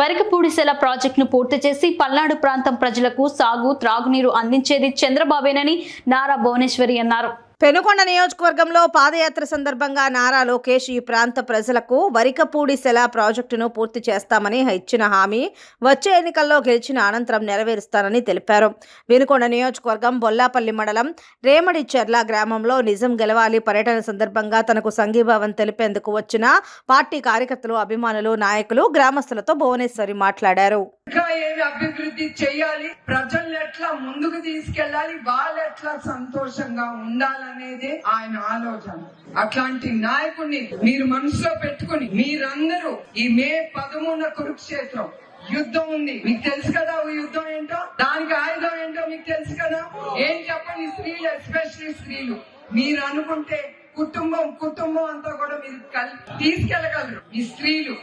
వెరకపూడిసెల ప్రాజెక్టును పూర్తి చేసి పల్నాడు ప్రాంతం ప్రజలకు సాగు త్రాగునీరు అందించేది చంద్రబాబేనని నారా భువనేశ్వరి అన్నారు. పెనుకొండ నియోజకవర్గంలో పాదయాత్ర సందర్భంగా నారా లోకేష్ ఈ ప్రాంత ప్రజలకు వరికపూడి సెల ప్రాజెక్టును పూర్తి చేస్తామని ఇచ్చిన హామీ. వచ్చే ఎన్నికల్లో గెలిచిన అనంతరం నెరవేరుస్తానని తెలిపారు. వెనుకొండ నియోజకవర్గం బొల్లాపల్లి మండలం రేమడి చెర్ల గ్రామంలో నిజం గెలవాలి పర్యటన సందర్భంగా తనకు సంఘీభావం తెలిపేందుకు వచ్చిన పార్టీ కార్యకర్తలు అభిమానులు నాయకులు గ్రామస్తులతో భువనేశ్వరి మాట్లాడారు. ఇంకా ఏమి అభివృద్ధి చేయాలి? ప్రజల్ని ఎట్లా ముందుకు తీసుకెళ్ళాలి? వాళ్ళు ఎట్లా సంతోషంగా ఉండాలనేదే ఆయన ఆలోచన. అట్లాంటి నాయకుడిని మీరు మనసులో పెట్టుకుని మీరందరూ ఈ మే పదమూడున కురుక్షేత్రం యుద్ధం ఉంది. మీకు తెలుసు కదా ఓ యుద్ధం ఏంటో? దానికి ఆయుధం ఏంటో మీకు తెలుసు కదా? ఏం చెప్పండి స్త్రీలు ఎస్పెషలీ స్త్రీలు. మీరు అనుకుంటే కుటుంబం కుటుంబం అంతా కూడా మీరు కలిసి తీసుకెళ్ళగలరు. ఈ స్త్రీలు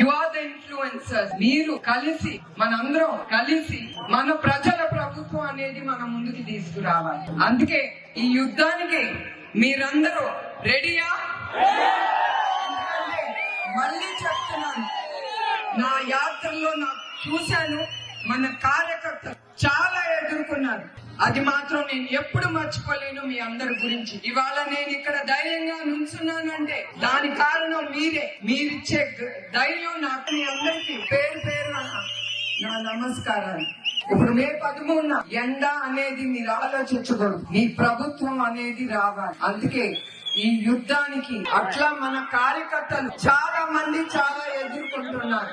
యు ఆర్ ద ఇన్ఫ్లుయెన్సర్స్ మీరు కలిసి మనందరం కలిసి మన ప్రజల ప్రభుత్వం అనేది మన ముందుకు తీసుకురావాలి. అందుకే ఈ యుద్ధానికి మీరందరూ రెడీయా? మళ్ళీ చెప్తున్నాను. నా యాత్రలో నాకు చూశాను మన కార్యకర్తలు చాలా ఎదుర్కొన్నారు. అది మాత్రం నేను ఎప్పుడు మర్చిపోలేను మీ అందరి గురించి. ఇవాళ నేను ఇక్కడ ధైర్యంగా నుంచున్నానంటే దాని కారణం మీరే. మీరిచ్చే ధైర్యం నాకు మీ అందరికి. పేరు పేరు నా నమస్కారాలు. ఇప్పుడు మే పదమూడున ఎండ అనేది మీరు ఆలోచించకూడదు. మీ ప్రభుత్వం అనేది రావాలి. అందుకే ఈ యుద్ధానికి అట్లా మన కార్యకర్తలు చాలా మంది చాలా ఎదుర్కొంటున్నారు.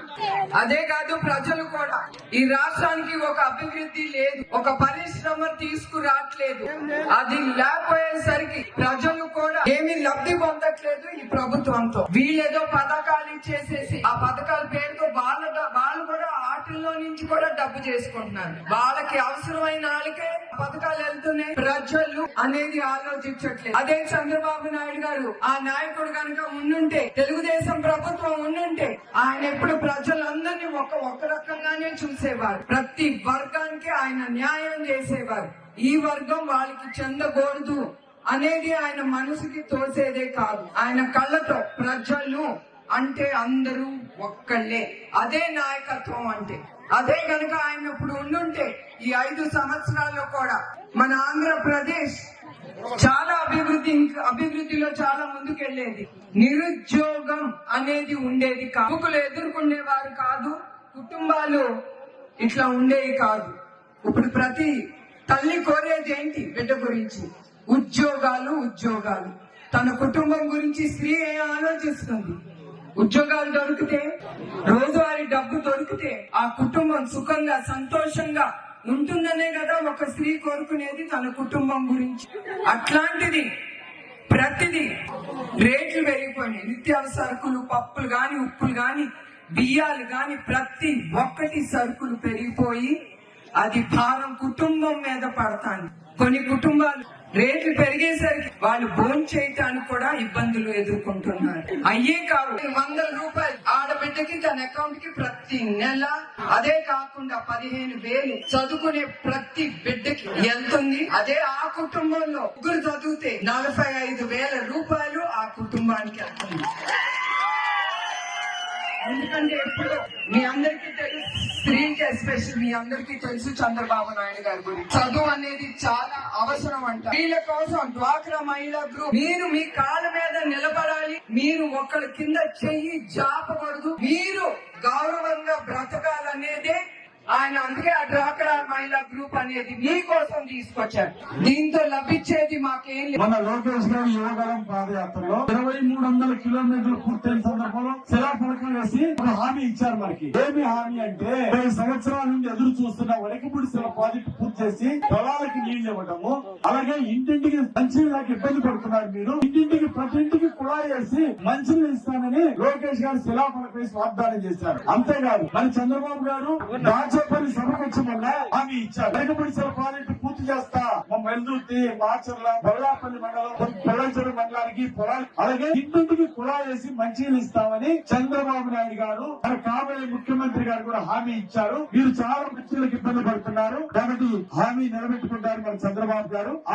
అదే కాదు ప్రజలు కూడా. ఈ రాష్ట్రానికి ఒక అభివృద్ధి లేదు ఒక పరిశ్రమ తీసుకురావట్లేదు. అది లేకపోయేసరికి ప్రజలు కూడా ఏమి లబ్ధి పొందట్లేదు ఈ ప్రభుత్వంతో. వీళ్ళేదో పథకాలు ఇచ్చేసేసి ఆ పథకాలు పేరుతో వాళ్ళ వాళ్ళు కూడా ఆటల్లో నుంచి కూడా డబ్బు చేసుకుంటున్నారు వాళ్ళకి అవసరమైన వాళ్ళకే పథకాలు వెళ్తున్నాయి. ప్రజలు అనేది ఆలోచించట్లేదు. అదే చంద్రబాబు నాయుడు గారు ఆ నాయకుడు కనుక ఉండుంటే తెలుగుదేశం ప్రభుత్వం ఉండుంటే ఆయన ఎప్పుడు ప్రజలందరినీ ఒక ఒక రకంగానే చూసేవారు. ప్రతి వర్గానికి ఆయన న్యాయం చేసేవారు. ఈ వర్గం వాళ్ళకి చెందకూడదు అనేది ఆయన మనసుకి తోసేదే కాదు. ఆయన కళ్ళతో ప్రజలు అంటే అందరూ ఒక్కళ్ళే. అదే నాయకత్వం అంటే. అదే కనుక ఆయన ఇప్పుడు ఉండుంటే ఈ ఐదు సంవత్సరాల్లో కూడా మన ఆంధ్రప్రదేశ్ చాలా అభివృద్ధి ఇంకా అభివృద్ధిలో చాలా ముందుకెళ్ళేది నిరుద్యోగం అనేది ఉండేది కాముకులు ఎదుర్కొనేవారు కాదు కుటుంబాలు ఇట్లా ఉండేవి కాదు. ఇప్పుడు ప్రతి తల్లి కోరేది ఏంటి బిడ్డ గురించి? ఉద్యోగాలు ఉద్యోగాలు. తన కుటుంబం గురించి స్త్రీ ఏం ఆలోచిస్తుంది? ఉద్యోగాలు దొరికితే రోజువారీ డబ్బు దొరికితే ఆ కుటుంబం సుఖంగా సంతోషంగా ఉంటుందనే కదా ఒక స్త్రీ కోరుకునేది తన కుటుంబం గురించి. అట్లాంటిది ప్రతిదీ రేట్లు పెరిగిపోయినాయి. నిత్యావసర సరుకులు పప్పులు గాని ఉప్పులు గాని బియ్యాలు గాని ప్రతి ఒక్కటి సరుకులు పెరిగిపోయి అది భారం కుటుంబం మీద పడతాను కొన్ని కుటుంబాలు రేట్లు పెరిగేసరికి వాళ్ళు భోజనం చేయటానికి కూడా ఇబ్బందులు ఎదుర్కొంటున్నారు. అయ్యే కాదు వందల రూపాయలు ఆడబిడ్డకి తన అకౌంట్కి ప్రతి నెల అదే కాకుండా పదిహేను వేలు చదువుకునే ప్రతి బిడ్డకి వెళ్తుంది. అదే ఆ కుటుంబంలో ముగ్గురు చదివితే నలభై ఐదు వేల రూపాయలు ఆ కుటుంబానికి వెళ్తుంది. ఎందుకంటే ఎప్పుడు మీ అందరికీ తెలుసు స్త్రీకి ఎస్పెషల్ మీ అందరికీ తెలుసు చంద్రబాబు నాయుడు గారి గురించి. చదువు అనేది చాలా అవసరం అంట. వీళ్ళ కోసం డ్వాక్రా మహిళా గ్రూప్. మీరు మీ కాళ్ళ మీద నిలబడాలి. మీరు ఒకరి కింద చెయ్యి జాపకూడదు. మీరు గౌరవంగా బ్రతకాలనేదే ఆయన అందుకే ఆ డ్వాక్రా మహిళా గ్రూప్ అనేది మీకోసం తీసుకొచ్చారు. దీంతో లభించేది మాకేం మన లోకేష్ గారు యువగలం పాదయాత్రలో ఇరవై మూడు వందల కిలోమీటర్లు పూర్తయిన సందర్భంలో శిలా శిలాఫలకం వేసి ఒక హామీ ఇచ్చారు మనకి. ఏమి హామీ అంటే ఇరవై సంవత్సరాల నుండి ఎదురు చూస్తున్న వరకపూడి శిల ప్రాజెక్టు పూర్తి చేసి పొలాలకి నీళ్ళు ఇవ్వడము అలాగే ఇంటింటికి మంచినీళ్ళకి ఇబ్బంది పడుతున్నారు మీరు. ఇంటింటికి ప్రతి ఇంటికి కుళాయి వేసి మంచినీళ్ళు ఇస్తానని లోకేష్ గారు శిలాఫలకం వేసి వాగ్దానం చేశారు. అంతేకాదు మన చంద్రబాబు గారు రాజ్యపల్లి సభకు వచ్చి మొన్న హామీ ఇచ్చారు. వరకపూడి శిల ప్రాజెక్టు పూర్తి చేస్తా. మా మెల్దుర్తి మాచర్ల బొల్లాపల్లి మండలం పొలంచెరు మండలానికి పొలాలు. అలాగే ఇంటింటికి కుళాయి వేసి మంచినీళ్ళు ఇస్తామని చంద్రబాబు నాయుడు గారు మన కాబోయే ముఖ్యమంత్రి గారు కూడా హామీ ఇచ్చారు. మీరు చాలా మంచిలకు ఇబ్బంది పడుతున్నారు. కాబట్టి హామీ నిలబెట్టుకుంటారు మన చంద్రబాబు గారు.